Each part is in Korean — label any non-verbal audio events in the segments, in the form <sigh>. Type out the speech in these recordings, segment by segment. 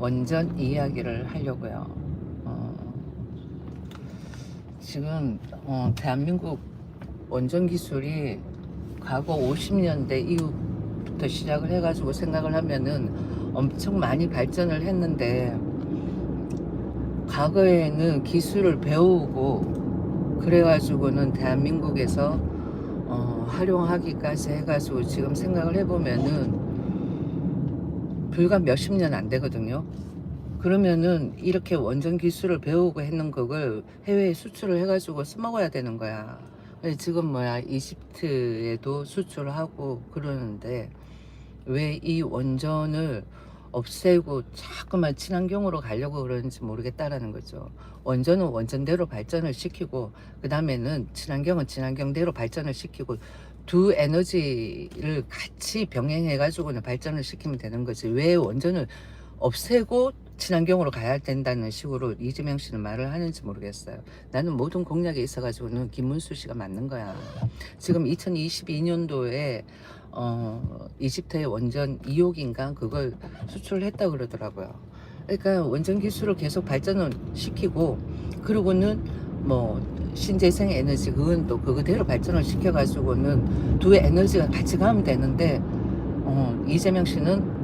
원전 이야기를 하려고요. 어, 지금 어, 대한민국 원전 기술이 과거 50년대 이후부터 시작을 해가지고 생각을 하면은 엄청 많이 발전을 했는데 과거에는 기술을 배우고 그래가지고는 대한민국에서 어, 활용하기까지 해가지고 지금 생각을 해보면은 불과 몇십 년 안 되거든요. 그러면은 이렇게 원전 기술을 배우고 했는 거를 해외에 수출을 해가지고 써먹어야 되는 거야. 지금 뭐야 이집트에도 수출을 하고 그러는데 왜 이 원전을 없애고 자꾸만 친환경으로 가려고 그러는지 모르겠다라는 거죠. 원전은 원전대로 발전을 시키고 그 다음에는 친환경은 친환경대로 발전을 시키고 두 에너지를 같이 병행해 가지고는 발전을 시키면 되는 거지. 왜 원전을 없애고 친환경으로 가야 된다는 식으로 이재명 씨는 말을 하는지 모르겠어요. 나는 모든 공약에 있어 가지고는 김문수 씨가 맞는 거야. 지금 2022년도에 어, 이집트의 원전 2호기인가 그걸 수출을 했다 그러더라고요. 그러니까 원전 기술을 계속 발전을 시키고 그러고는 뭐 신재생 에너지 그건 또 그거대로 발전을 시켜가지고는 두 에너지가 같이 가면 되는데 어, 이재명 씨는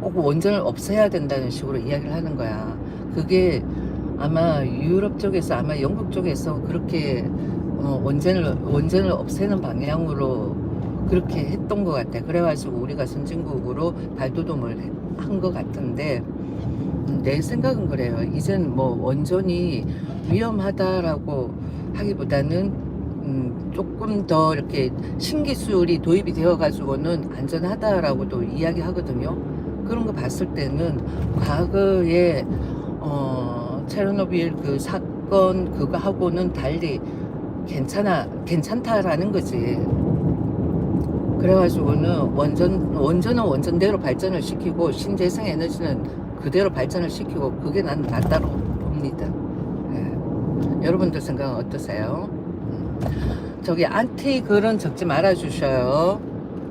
꼭 원전을 없애야 된다는 식으로 이야기를 하는 거야. 그게 아마 유럽 쪽에서 아마 영국 쪽에서 그렇게 어, 원전을 원전을 없애는 방향으로 그렇게 했던 것 같아. 그래가지고 우리가 선진국으로 발돋움을 한 것 같은데 음, 내 생각은 그래요. 이젠 뭐 원전이 위험하다라고 하기보다는 음, 조금 더 이렇게 신기술이 도입이 되어가지고는 안전하다라고도 이야기하거든요. 그런 거 봤을 때는 과거에 어, 체르노빌 그 사건 그거 하고는 달리 괜찮아 괜찮다라는 거지. 그래가지고는 원전 원전은 원전대로 발전을 시키고 신재생 에너지는 그대로 발전을 시키고 그게 난 낫다고 봅니다. 예. 여러분들 생각은 어떠세요? 음. 저기 안티글은 적지 말아 주셔요.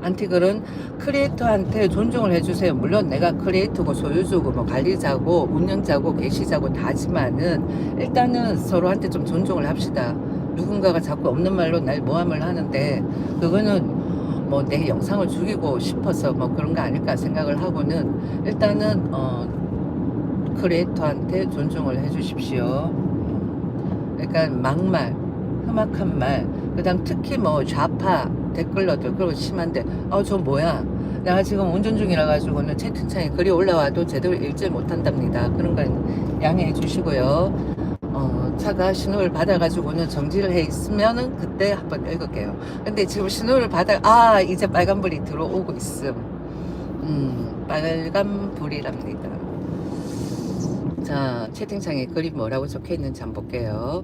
안티글은 크리에이터한테 존중을 해주세요. 물론 내가 크리에이터고 소유주고 뭐 관리자고 운영자고 게시자고 다지만은 일단은 서로한테 좀 존중을 합시다. 누군가가 자꾸 없는 말로 날 모함을 하는데 그거는 뭐 내 영상을 죽이고 싶어서 뭐 그런 거 아닐까 생각을 하고는 일단은 어 크리에이터한테 존중을 해 주십시오. 그러니까 막말, 험악한 말, 그다음 특히 뭐 좌파 댓글러들 그리고 심한데 어저 뭐야? 내가 지금 운전 중이라 가지고는 채팅창에 글이 올라와도 제대로 읽지 못한답니다. 그런 건 양해해 주시고요. 어, 차가 신호를 받아가지고는 정지를 해 있으면은 그때 한번 읽을게요. 근데 지금 신호를 받아, 아, 이제 빨간불이 들어오고 있음. 음, 빨간불이랍니다. 자, 채팅창에 글이 뭐라고 적혀 있는지 한번 볼게요.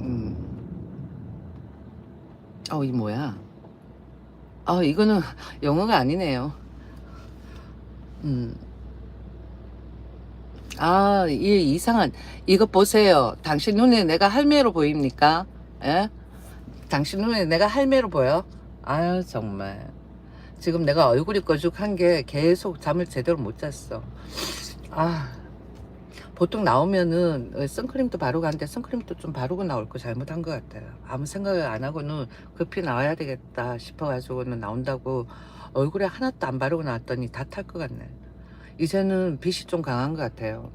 음. 어, 이 뭐야? 아, 이거는 영어가 아니네요. 음. 아, 이 이상한 이거 보세요. 당신 눈에 내가 할매로 보입니까? 예? 당신 눈에 내가 할매로 보여? 아유 정말 지금 내가 얼굴이 꺼죽한 게 계속 잠을 제대로 못 잤어. 아 보통 나오면은 어, 선크림도 바르고 하는데 선크림도 좀 바르고 나올 거 잘못한 것 같아요. 아무 생각을 안 하고는 급히 나와야 되겠다 싶어가지고는 나온다고 얼굴에 하나도 안 바르고 나왔더니 다 탈 것 같네. 이제는 빛이 좀 강한 것 같아요.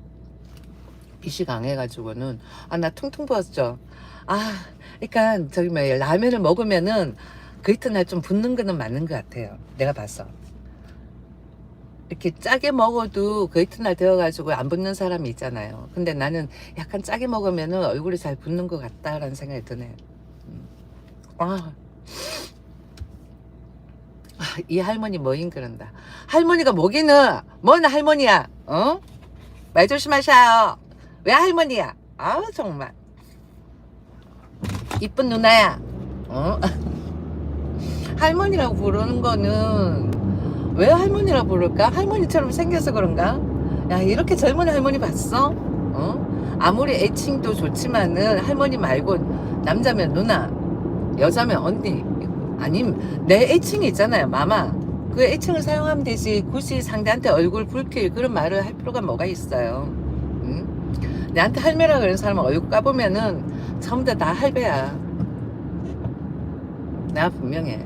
빛이 강해가지고는 아 나 퉁퉁 부었죠. 아, 그러니까 저기 뭐 라면을 먹으면은 그 이튿날 좀 붓는 거는 맞는 것 같아요. 내가 봐서. 이렇게 짜게 먹어도 그 이튿날 되어가지고 안 붓는 사람이 있잖아요. 근데 나는 약간 짜게 먹으면은 얼굴이 잘 붓는 것 같다라는 생각이 드네요. 음. 아. 아, 이 할머니 뭐인 그런다. 할머니가 뭐기는 뭔 할머니야? 어? 말 조심하셔요. 왜 할머니야? 아우 정말 이쁜 누나야. 어? <laughs> 할머니라고 부르는 거는 왜 할머니라고 부를까? 할머니처럼 생겨서 그런가? 야 이렇게 젊은 할머니 봤어? 어? 아무리 애칭도 좋지만은 할머니 말고 남자면 누나, 여자면 언니, 아님 내 애칭이 있잖아요 마마 그 애칭을 사용하면 되지. 굳이 상대한테 얼굴 붉힐 그런 말을 할 필요가 뭐가 있어요? 응? 내한테 할매라 그러는 사람은 얼굴 까보면은 전부 다다 할배야. 나 분명해.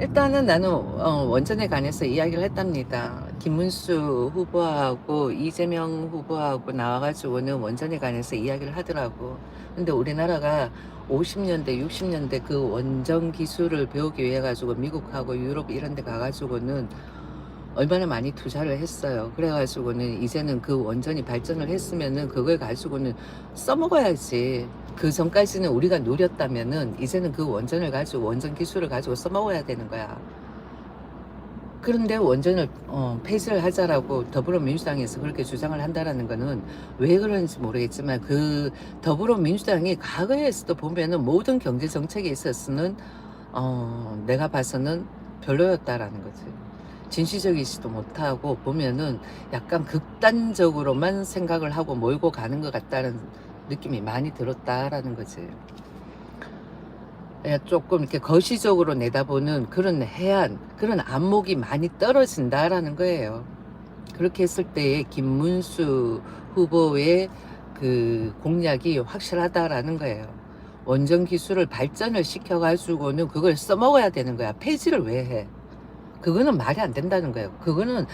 일단은 나는 어, 원전에 관해서 이야기를 했답니다. 김문수 후보하고 이재명 후보하고 나와가지고는 원전에 관해서 이야기를 하더라고. 근데 우리나라가 50년대, 60년대 그 원전 기술을 배우기 위해 가지고 미국하고 유럽 이런 데 가가지고는 얼마나 많이 투자를 했어요. 그래가지고는 이제는 그 원전이 발전을 했으면은 그걸 가지고는 써먹어야지. 그 전까지는 우리가 누렸다면은 이제는 그 원전을 가지고 원전 기술을 가지고 써먹어야 되는 거야. 그런데 원전을 어, 폐지를 하자라고 더불어민주당에서 그렇게 주장을 한다라는 거는 왜 그런지 모르겠지만 그 더불어민주당이 과거에서도 보면은 모든 경제 정책에 있어서는 어, 내가 봐서는 별로였다라는 거지. 진취적이지도 못하고 보면은 약간 극단적으로만 생각을 하고 몰고 가는 것 같다는 느낌이 많이 들었다라는 거지. 예, 조금 이렇게 거시적으로 내다보는 그런 해안, 그런 안목이 많이 떨어진다라는 거예요. 그렇게 했을 때의 김문수 후보의 그 공약이 확실하다라는 거예요. 원전 기술을 발전을 시켜가지고는 그걸 써먹어야 되는 거야. 폐지를 왜 해? 그거는 말이 안 된다는 거예요. 그거는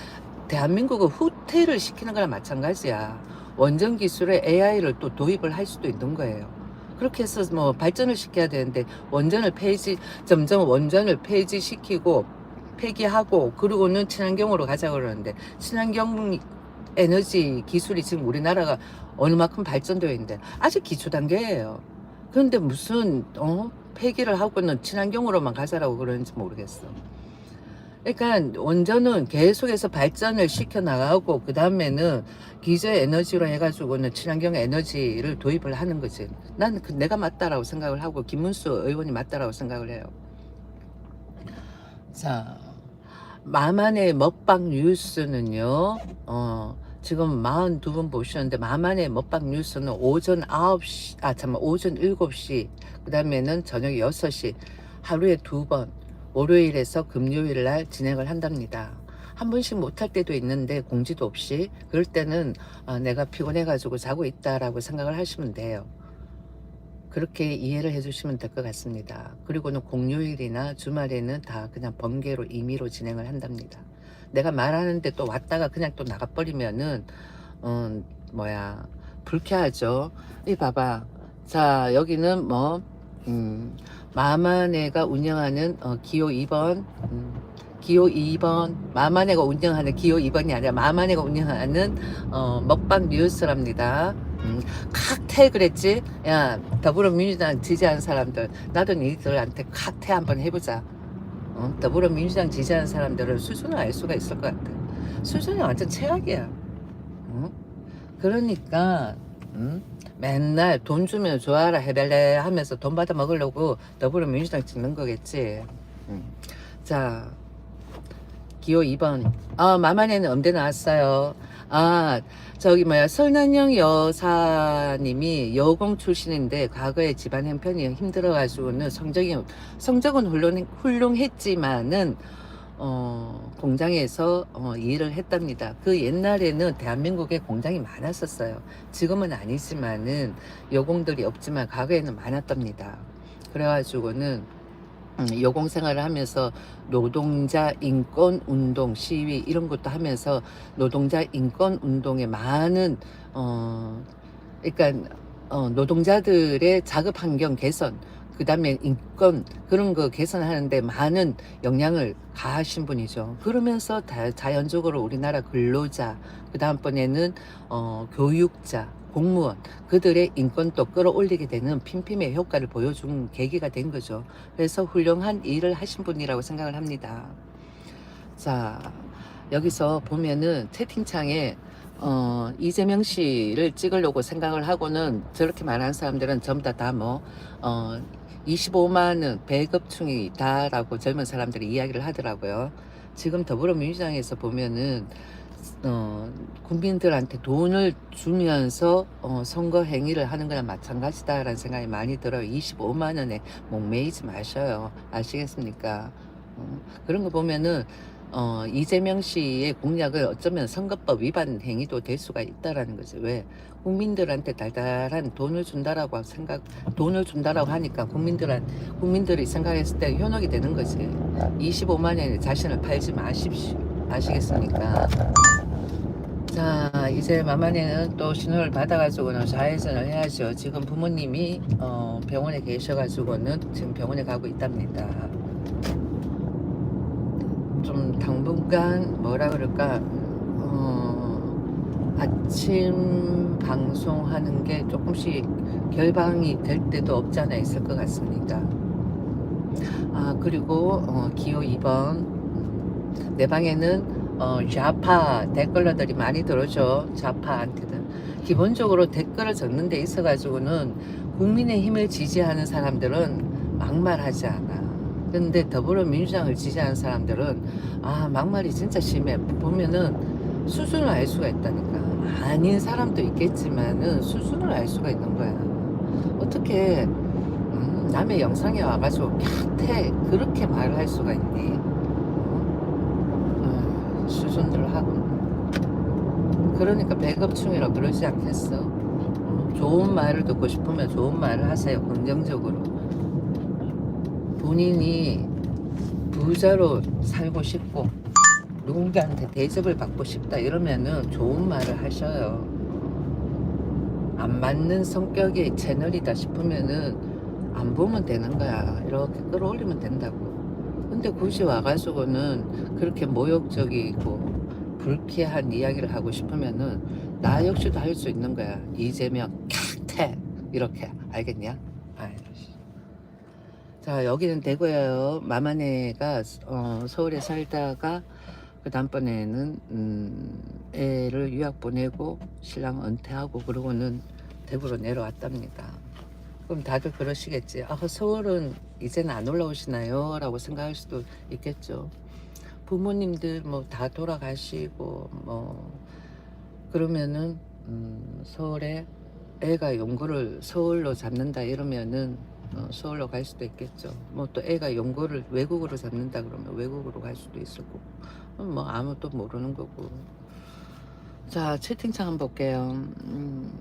대한민국을 후퇴를 시키는 거랑 마찬가지야. 원전 기술에 AI를 또 도입을 할 수도 있는 거예요. 그렇게 해서 뭐 발전을 시켜야 되는데 원전을 폐지 점점 원전을 폐지시키고 폐기하고 그러고는 친환경으로 가자 그러는데 친환경 에너지 기술이 지금 우리나라가 어느 만큼 발전되어 있는데 아직 기초 단계예요. 그런데 무슨 어 폐기를 하고는 친환경으로만 가자라고 그러는지 모르겠어. 그러니까 원전은 계속해서 발전을 시켜 나가고 그 다음에는 기저 에너지로 해가지고는 친환경 에너지를 도입을 하는 거지. 나는 그 내가 맞다라고 생각을 하고 김문수 의원이 맞다라고 생각을 해요. 자, 마만의 먹방 뉴스는요. 어, 지금 42분 보시는데 마만의 먹방 뉴스는 오전 9시, 아 잠깐 오전 7시, 그 다음에는 저녁 6시 하루에 두 번. 월요일에서 금요일 날 진행을 한답니다. 한 번씩 못할 때도 있는데 공지도 없이 그럴 때는 아, 내가 피곤해가지고 자고 있다라고 생각을 하시면 돼요. 그렇게 이해를 해주시면 될 것 같습니다. 그리고는 공휴일이나 주말에는 다 그냥 번개로 임의로 진행을 한답니다. 내가 말하는데 또 왔다가 그냥 또 나가버리면은 음, 뭐야 불쾌하죠. 이 봐봐. 자 여기는 뭐 음, 마마네가 운영하는 어, 기호 2번 음, 기호 2번 마마네가 운영하는 기호 2번이 아니라 마마네가 운영하는 어, 먹방 뉴스랍니다. 음, 칵테일 그랬지? 야 더불어민주당 지지하는 사람들 나도 니들한테 칵테일 한번 해보자. 어? 더불어민주당 지지하는 사람들은 수준을 알 수가 있을 것 같아. 수준이 완전 최악이야. 어? 그러니까 음? 맨날 돈 주면 좋아라 해달래 하면서 돈 받아 먹으려고 더불어민주당 찍는 거겠지. 음. 자, 기호 2번. 아, 마마네는 음대 나왔어요. 아, 저기 뭐야, 설난영 여사님이 여공 출신인데 과거에 집안 형편이 힘들어가지고는 성적이, 성적은 훌륭, 훌륭했지만은 어, 공장에서 어, 일을 했답니다. 그 옛날에는 대한민국에 공장이 많았었어요. 지금은 아니지만은 여공들이 없지만 과거에는 많았답니다. 그래가지고는 음, 여공 생활을 하면서 노동자 인권 운동 시위 이런 것도 하면서 노동자 인권 운동에 많은 어 그러니까 어, 노동자들의 작업 환경 개선 그 다음에 인권 그런 거 개선하는데 많은 영향을 가하신 분이죠. 그러면서 다, 자연적으로 우리나라 근로자 그 다음번에는 어, 교육자 공무원 그들의 인권도 끌어올리게 되는 핀핀의 효과를 보여준 계기가 된 거죠. 그래서 훌륭한 일을 하신 분이라고 생각을 합니다. 자 여기서 보면은 채팅창에 어, 이재명 씨를 찍으려고 생각을 하고는 저렇게 말하는 사람들은 전부 다 다 뭐, 어, 25만원 배급충이다라고 젊은 사람들이 이야기를 하더라고요. 지금 더불어민주당에서 보면은, 어, 국민들한테 돈을 주면서 어, 선거 행위를 하는 거랑 마찬가지다라는 생각이 많이 들어요. 25만 원에 목매이지 마셔요. 아시겠습니까? 어, 그런 거 보면은 어, 이재명 씨의 공약을 어쩌면 선거법 위반 행위도 될 수가 있다라는 거죠. 왜? 국민들한테 달달한 돈을 준다라고 생각, 돈을 준다라고 하니까 국민들한, 국민들이 생각했을 때 현혹이 되는 거지. 25만 원에 자신을 팔지 마십시오. 아시겠습니까? 자, 이제 만만히는 또 신호를 받아가지고는 좌회전을 해야죠. 지금 부모님이 어, 병원에 계셔가지고는 지금 병원에 가고 있답니다. 좀 당분간 뭐라 그럴까 어, 아침 방송하는 게 조금씩 결방이 될 때도 없지 않아 있을 것 같습니다. 아 그리고 어, 기호 2번 내 방에는 어, 좌파 댓글러들이 많이 들어오죠. 좌파한테는 기본적으로 댓글을 적는 데 있어가지고는 국민의 힘을 지지하는 사람들은 막말하지 않아. 근데 더불어민주당을 지지하는 사람들은 아 막말이 진짜 심해 보면은 수준을 알 수가 있다니까 아닌 사람도 있겠지만은 수준을 알 수가 있는 거야. 어떻게 음, 남의 영상에 와가지고 캬태 그렇게 말을 할 수가 있니? 어, 수준들 하고. 그러니까 배급충이라 그러지 않겠어? 어, 좋은 말을 듣고 싶으면 좋은 말을 하세요 긍정적으로. 본인이 부자로 살고 싶고 누군가한테 대접을 받고 싶다 이러면은 좋은 말을 하셔요. 안 맞는 성격의 채널이다 싶으면은 안 보면 되는 거야. 이렇게 끌어올리면 된다고. 근데 굳이 와가지고는 그렇게 모욕적이고 불쾌한 이야기를 하고 싶으면은 나 역시도 할 수 있는 거야. 이재명 캬태 이렇게 알겠냐? 아이, 씨. 자 여기는 대구예요. 마마네가 어, 서울에 살다가 그 다음번에는 음, 애를 유학 보내고 신랑 은퇴하고 그러고는 대구로 내려왔답니다. 그럼 다들 그러시겠지. 아 서울은 이제는 안 올라오시나요? 라고 생각할 수도 있겠죠. 부모님들 뭐 다 돌아가시고 뭐 그러면은 음, 서울에 애가 연구를 서울로 잡는다 이러면은 어, 서울로 갈 수도 있겠죠. 뭐 또 애가 연구를 외국으로 잡는다 그러면 외국으로 갈 수도 있을 거고. 어, 뭐 아무도 모르는 거고. 자 채팅창 한번 볼게요. 음,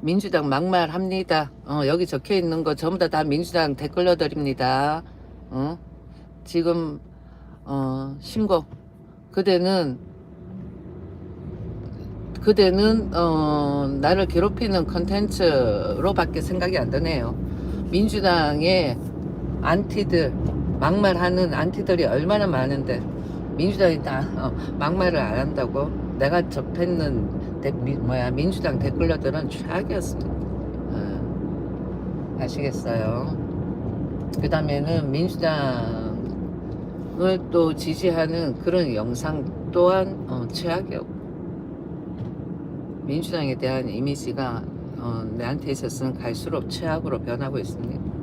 민주당 막말합니다. 어, 여기 적혀 있는 거 전부 다, 다 민주당 댓글러들입니다. 어? 지금 어, 신고 그대는 그대는 어, 나를 괴롭히는 컨텐츠로밖에 생각이 안 드네요. 민주당의 안티들 막말하는 안티들이 얼마나 많은데 민주당이 다 어, 막말을 안 한다고 내가 접했는 데, 미, 뭐야 민주당 댓글러들은 최악이었습니다. 어, 아시겠어요? 그 다음에는 민주당을 또 지지하는 그런 영상 또한 어, 최악이었고 민주당에 대한 이미지가 어, 내한테 있어서는 갈수록 최악으로 변하고 있습니다.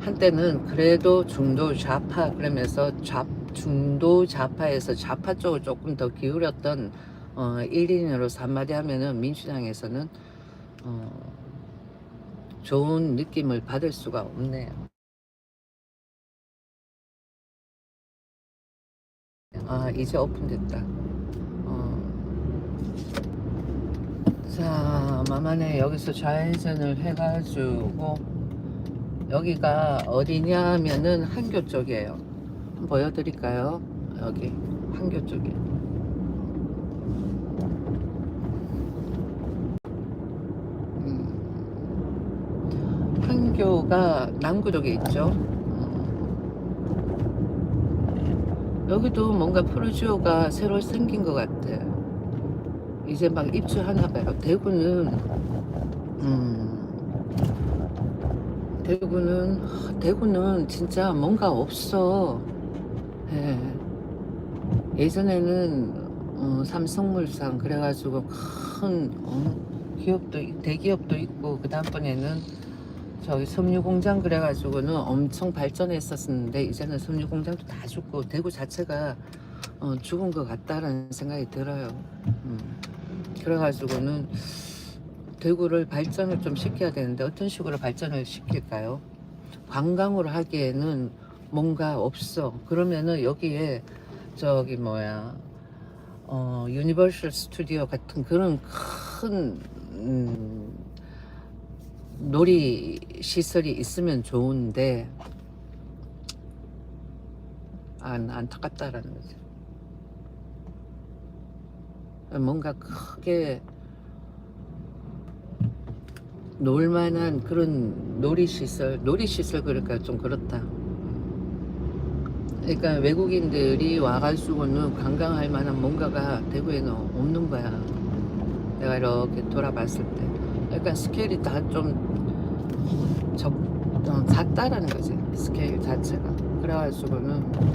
한때는 그래도 중도 좌파 그러면서 좌, 중도 좌파에서 좌파 쪽을 조금 더 기울였던 어, 1인으로서 한마디 하면은 민주당에서는 어, 좋은 느낌을 받을 수가 없네요. 아 이제 오픈됐다. 어. 자 만만해 여기서 좌회전을 해가지고 여기가 어디냐면은 한교 쪽이에요. 보여드릴까요? 여기 한교 쪽에. 음, 한교가 남구 쪽에 있죠. 음. 여기도 뭔가 프로지오가 새로 생긴 것 같아. 이제 막 입주하나 봐요. 대구는 음, 대구는 대구는 진짜 뭔가 없어. 예. 예전에는 어, 삼성물산 그래가지고 큰 어, 기업도 있- 대기업도 있고 그 다음번에는 저기 섬유공장 그래가지고는 엄청 발전했었는데 이제는 섬유공장도 다 죽고 대구 자체가 어, 죽은 것 같다라는 생각이 들어요. 음. 그래가지고는 대구를 발전을 좀 시켜야 되는데 어떤 식으로 발전을 시킬까요? 관광으로 하기에는 뭔가 없어. 그러면은 여기에 저기 뭐야 어 유니버셜 스튜디오 같은 그런 큰 음, 놀이 시설이 있으면 좋은데 안 안타깝다라는 거지. 뭔가 크게 놀만한 그런 놀이시설, 놀이시설 그러니까 좀 그렇다. 그러니까 외국인들이 와가지고는 관광할 만한 뭔가가 대구에는 없는 거야. 내가 이렇게 돌아봤을 때. 그러니까 스케일이 다 좀 적, 어, 작다라는 거지. 스케일 자체가. 그래가지고는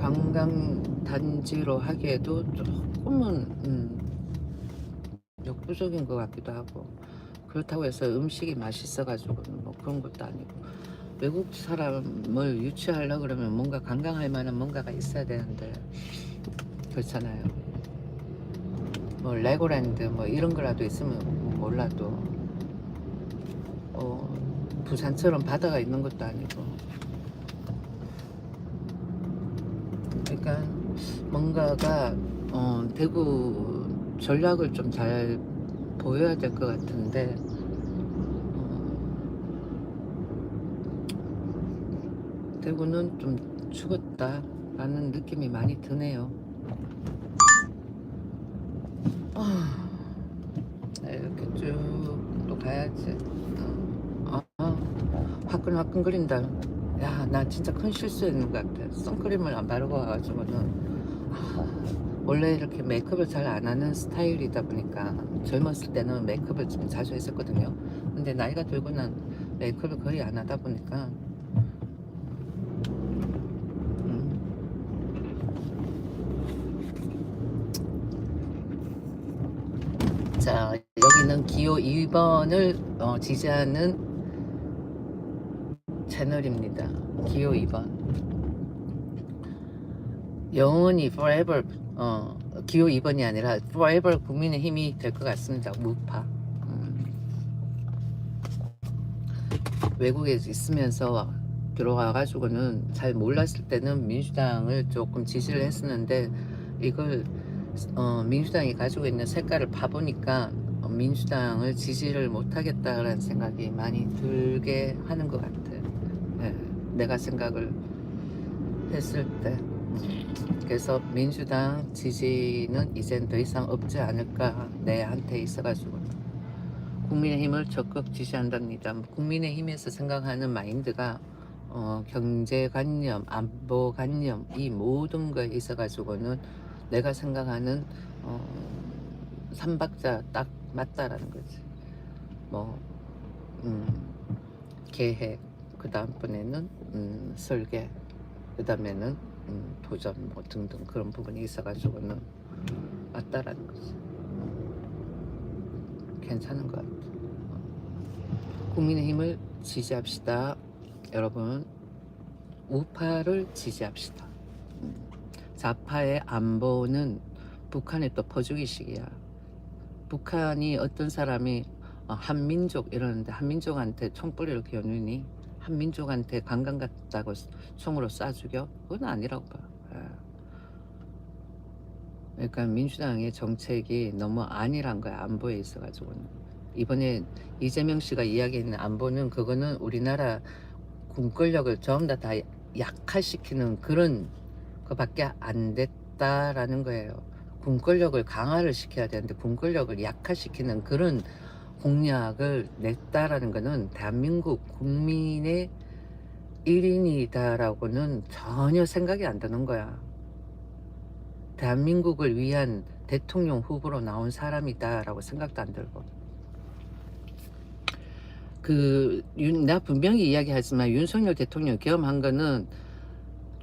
관광 단지로 하기에도 조금은 음, 역부족인 것 같기도 하고 그렇다고 해서 음식이 맛있어가지고는 뭐 그런 것도 아니고 외국 사람을 유치하려 그러면 뭔가 관광할 만한 뭔가가 있어야 되는데 그렇잖아요. 뭐 레고랜드 뭐 이런 거라도 있으면 몰라도 어, 부산처럼 바다가 있는 것도 아니고 그러니까 뭔가가 어, 대구 전략을 좀 잘 보여야 될 것 같은데 어, 대구는 좀 죽었다라는 느낌이 많이 드네요. 아, 이렇게 쭉 또 가야지. 어, 아, 화끈화끈거린다. 야, 나 진짜 큰 실수했는 것 같아. 선크림을 안 바르고 와가지고는. 아, 원래 이렇게 메이크업을 잘 안 하는 스타일이다 보니까 젊었을 때는 메이크업을 좀 자주 했었거든요. 근데 나이가 들고 난 메이크업을 거의 안 하다 보니까 음, 자 여기는 기호 2번을 어, 지지하는 채널입니다. 기호 2번 영원히 forever 어, 기호 2번이 아니라 forever 국민의 힘이 될 것 같습니다. 무파. 음. 외국에 있으면서 들어와 가지고는 잘 몰랐을 때는 민주당을 조금 지지를 했었는데 이걸 어, 민주당이 가지고 있는 색깔을 봐보니까 어, 민주당을 지지를 못하겠다라는 생각이 많이 들게 하는 것 같아요. 예, 내가 생각을 했을 때. 그래서 민주당 지지는 이젠 더 이상 없지 않을까 내한테 있어가지고 국민의힘을 적극 지지한답니다. 국민의힘에서 생각하는 마인드가 어, 경제관념, 안보관념 이 모든 거에 있어가지고는 내가 생각하는 어, 삼박자 딱 맞다라는 거지. 뭐 음, 계획 그 다음번에는 음, 설계 그 다음에는 음, 도전 뭐 등등 그런 부분이 있어가지고는 맞다라는 거지. 괜찮은 것 같아. 국민의힘을 지지합시다. 여러분 우파를 지지합시다. 음, 좌파의 안보는 북한의 또 퍼주기식이야. 북한이 어떤 사람이 어, 한민족 이러는데 한민족한테 총불을 겨누니 한민족한테 관광 갔다고 총으로 쏴 죽여? 그건 아니라고 봐. 예. 그러니까 민주당의 정책이 너무 안일한 거야 안보에 있어가지고는 이번에 이재명 씨가 이야기했는 안보는 그거는 우리나라 군권력을 전부 다, 다 약화시키는 그런 것밖에 안 됐다라는 거예요. 군권력을 강화를 시켜야 되는데 군권력을 약화시키는 그런 공약을 냈다라는 것은 대한민국 국민의 1인이다라고는 전혀 생각이 안 드는 거야. 대한민국을 위한 대통령 후보로 나온 사람이다라고 생각도 안 들고. 그, 윤, 나 분명히 이야기하지만 윤석열 대통령 경험한 거는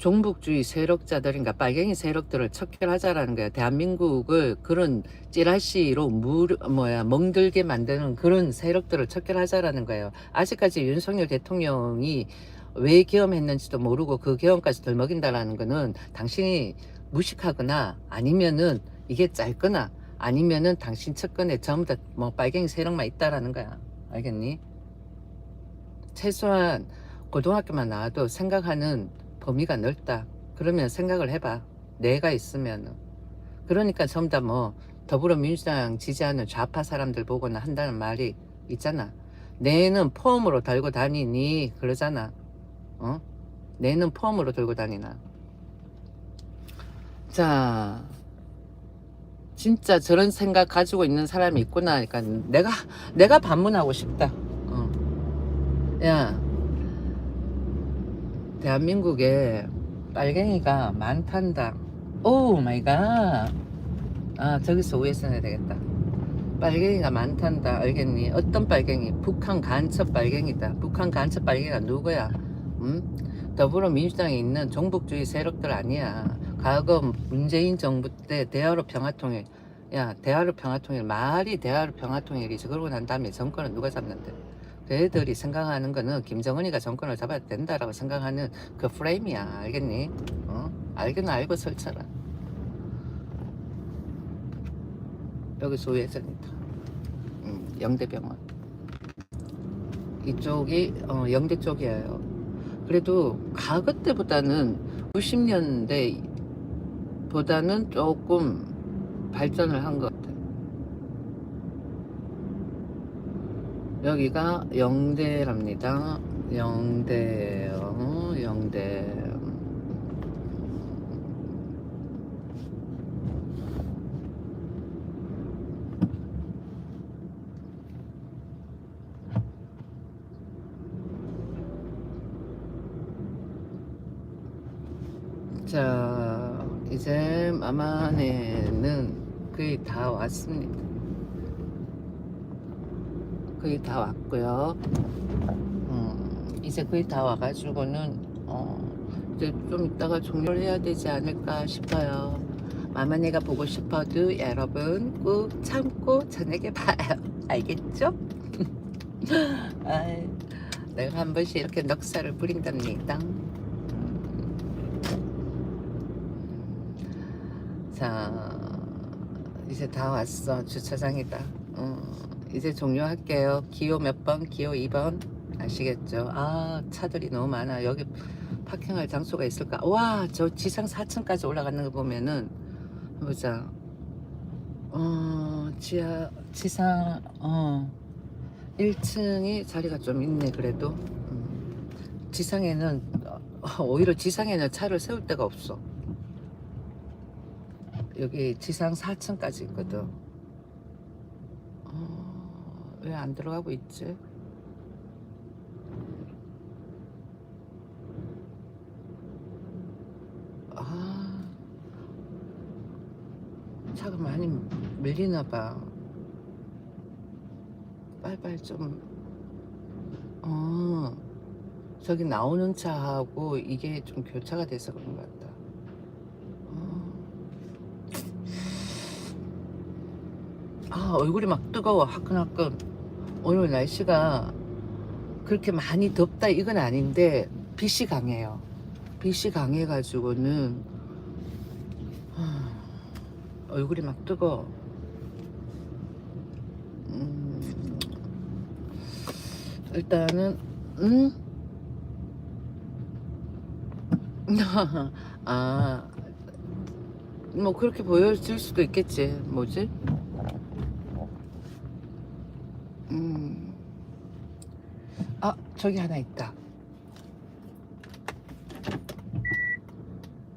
종북주의 세력자들인가 빨갱이 세력들을 척결하자라는 거야. 대한민국을 그런 찌라시로 물 뭐야 멍들게 만드는 그런 세력들을 척결하자라는 거예요. 아직까지 윤석열 대통령이 왜 계엄했는지도 모르고 그 계엄까지 덜먹인다라는 거는 당신이 무식하거나 아니면은 이게 짧거나 아니면은 당신 측근에 전부 다 뭐 빨갱이 세력만 있다라는 거야. 알겠니? 최소한 고등학교만 나와도 생각하는 범위가 넓다. 그러면 생각을 해봐. 내가 있으면은. 그러니까 전부 다 뭐 더불어민주당 지지하는 좌파 사람들 보고는 한다는 말이 있잖아. 내는 폼으로 달고 다니니 그러잖아. 어? 내는 폼으로 들고 다니나. 자, 진짜 저런 생각 가지고 있는 사람이 있구나. 그러니까 내가 내가 반문하고 싶다. 어. 야, 대한민국에 빨갱이가 많단다. 오 마이 갓. 아, 저기서 우회선 해야 되겠다. 빨갱이가 많단다. 알겠니? 어떤 빨갱이? 북한 간첩 빨갱이다. 북한 간첩 빨갱이가 누구야? 음? 더불어민주당에 있는 종북주의 세력들 아니야. 과거 문재인 정부 때 대화로 평화통일. 야, 대화로 평화통일. 말이 대화로 평화통일이지. 그러고 난 다음에 정권은 누가 잡는데? 걔들이 생각하는 거는 김정은이가 정권을 잡아야 된다라고 생각하는 그 프레임이야. 알겠니? 어? 알긴 알고 설쳐라. 여기서 우회전이다. 음, 영대병원. 이쪽이 어, 영대 쪽이에요. 그래도 과거 때보다는 90년대 보다는 조금 발전을 한 것 같아요. 여기가 영대랍니다. 영대, 어, 영대. 자, 이제 마만에는 거의 다 왔습니다. 거의 다 왔고요. 음, 이제 거의 다 와가지고는 어, 이제 좀 이따가 종료를 해야 되지 않을까 싶어요. 마마네가 보고 싶어도 여러분 꼭 참고 저녁에 봐요. <laughs> 알겠죠? <laughs> 아이, 내가 한 번씩 이렇게 넉살을 부린답니다. 자, 이제 다 왔어. 주차장이다. 어, 이제 종료할게요. 기호 몇 번? 기호 2번. 아시겠죠? 아, 차들이 너무 많아. 여기 파킹할 장소가 있을까? 와, 저 지상 4층까지 올라가는 거 보면은, 보자. 어, 지하, 지상, 어, 1층이 자리가 좀 있네, 그래도. 음, 지상에는, 어, 오히려 지상에는 차를 세울 데가 없어. 여기 지상 4층까지 있거든. 어, 왜안 들어가고 있지? 아, 차가 많이 밀리나 봐. 빨리빨리 좀, 어, 저기 나오는 차하고 이게 좀 교차가 돼서 그런 것 같다. 어. 아 얼굴이 막 뜨거워 화끈화끈 오늘 날씨가 그렇게 많이 덥다 이건 아닌데 빛이 강해요 빛이 강해 가지고는 얼굴이 막 뜨거워 음, 일단은 음? <laughs> 아, 뭐 그렇게 보여질 수도 있겠지. 뭐지? 음. 아, 저기 하나 있다.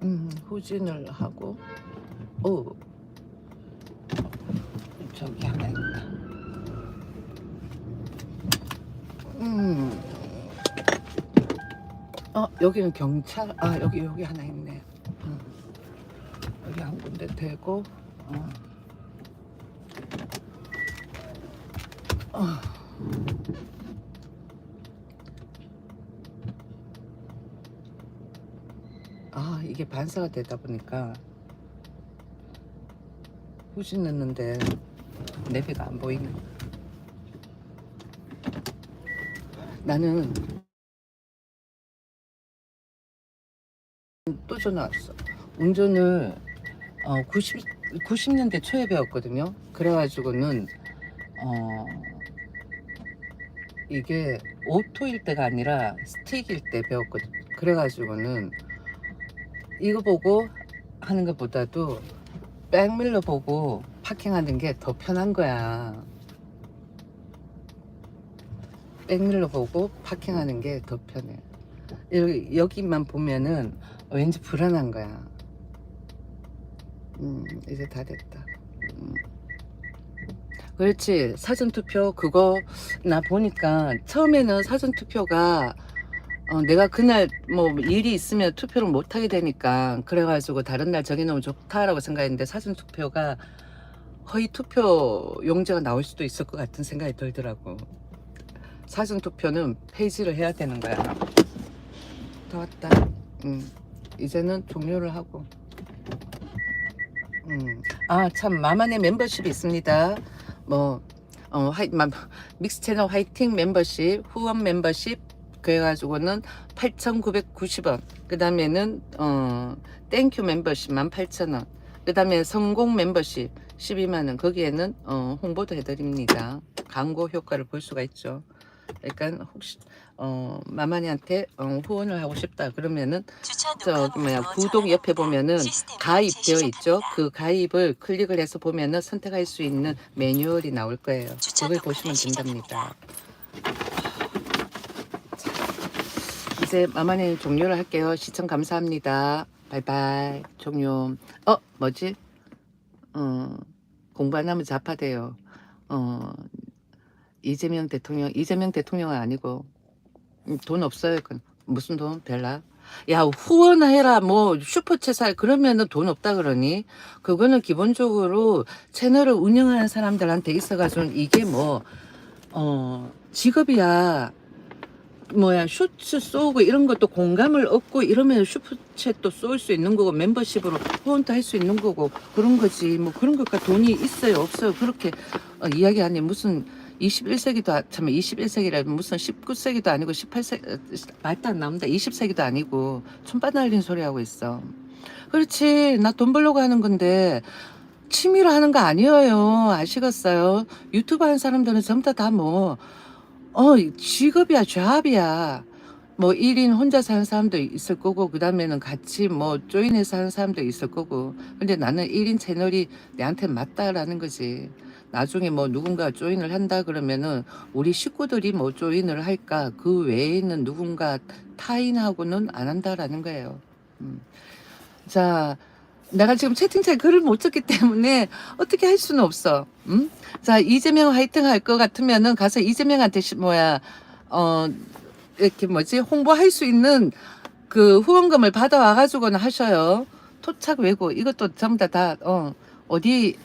음, 후진을 하고, 오, 저기 하나 있다. 음, 어, 여기는 경찰, 아, 여기, 여기 하나 있네. 음. 여기 한 군데 대고, 어. 어. 아 이게 반사가 되다 보니까 후진 넣는데 내비가 안 보이네 나는 또 전화 왔어 운전을 어, 90, 90년대 초에 배웠거든요 그래가지고는 어, 이게 오토일 때가 아니라 스틱일 때 배웠거든. 그래가지고는 이거 보고 하는 것보다도 백밀러 보고 파킹하는 게 더 편한 거야. 백밀러 보고 파킹하는 게 더 편해. 여기, 여기만 보면은 왠지 불안한 거야. 음, 이제 다 됐다. 음. 그렇지. 사전투표 그거 나 보니까 처음에는 사전투표가 어, 내가 그날 뭐 일이 있으면 투표를 못 하게 되니까 그래가지고 다른 날 정해놓으면 좋다라고 생각했는데 사전투표가 허위 투표 용지가 나올 수도 있을 것 같은 생각이 들더라고. 사전투표는 폐지를 해야 되는 거야. 다 왔다. 음, 이제는 종료를 하고. 음, 아, 참, 마만의 멤버십이 있습니다. 뭐, 어, 하이, 마, 믹스 채널 화이팅 멤버십, 후원 멤버십, 그래가지고는 8,990원. 그 다음에는, 어, 땡큐 멤버십 18,000원. 그 다음에 성공 멤버십 12만원. 거기에는, 어, 홍보도 해드립니다. 광고 효과를 볼 수가 있죠. 그러니까 혹시, 어, 마마니한테 어, 후원을 하고 싶다. 그러면은, 저, 뭐야, 구독 옆에 보면은 가입되어 있죠. 그 가입을 클릭을 해서 보면은 선택할 수 있는 매뉴얼이 나올 거예요. 그걸 보시면 된답니다. 자, 이제 마마네 종료를 할게요. 시청 감사합니다. 바이바이. 종료. 어, 뭐지? 어, 공부 안 하면 자파돼요. 어, 이재명 대통령, 이재명 대통령은 아니고, 음, 돈 없어요. 그 무슨 돈? 별라. 야, 후원해라, 뭐, 슈퍼챗 살, 그러면은 돈 없다 그러니? 그거는 기본적으로 채널을 운영하는 사람들한테 있어가지고 이게 뭐, 어, 직업이야. 뭐야, 쇼츠 쏘고 이런 것도 공감을 얻고 이러면 슈퍼챗도 쏠 수 있는 거고 멤버십으로 후원도 할 수 있는 거고 그런 거지. 뭐 그런 것과 돈이 있어요, 없어요. 그렇게 어, 이야기하니 무슨 21세기도, 아, 참 21세기라 무슨 19세기도 아니고 18세기, 말도 안 나옵니다. 20세기도 아니고 천바 날린 소리 하고 있어. 그렇지. 나 돈 벌려고 하는 건데 취미로 하는 거 아니에요. 아시겠어요? 유튜브 하는 사람들은 전부 다 뭐, 어, 직업이야, 잡이야. 뭐 1인 혼자 사는 사람도 있을 거고 그 다음에는 같이 뭐 조인해서 하는 사람도 있을 거고 근데 나는 1인 채널이 내한테 맞다라는 거지 나중에 뭐 누군가 조인을 한다 그러면은 우리 식구들이 뭐 조인을 할까 그 외에는 누군가 타인하고는 안 한다라는 거예요 음. 자 내가 지금 채팅창에 글을 못 썼기 때문에 어떻게 할 수는 없어 음? 자 이재명 화이팅 할 것 같으면은 가서 이재명한테 시- 뭐야 어 이렇게 뭐지 홍보할 수 있는 그 후원금을 받아와 가지고는 하셔요. 토착 외고 이것도 전부 다, 다 어, 어디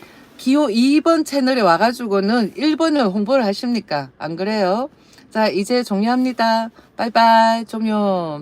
기호 2번 채널에 와 가지고는 1번을 홍보를 하십니까? 안 그래요? 자, 이제 종료합니다. 바이바이. 종료.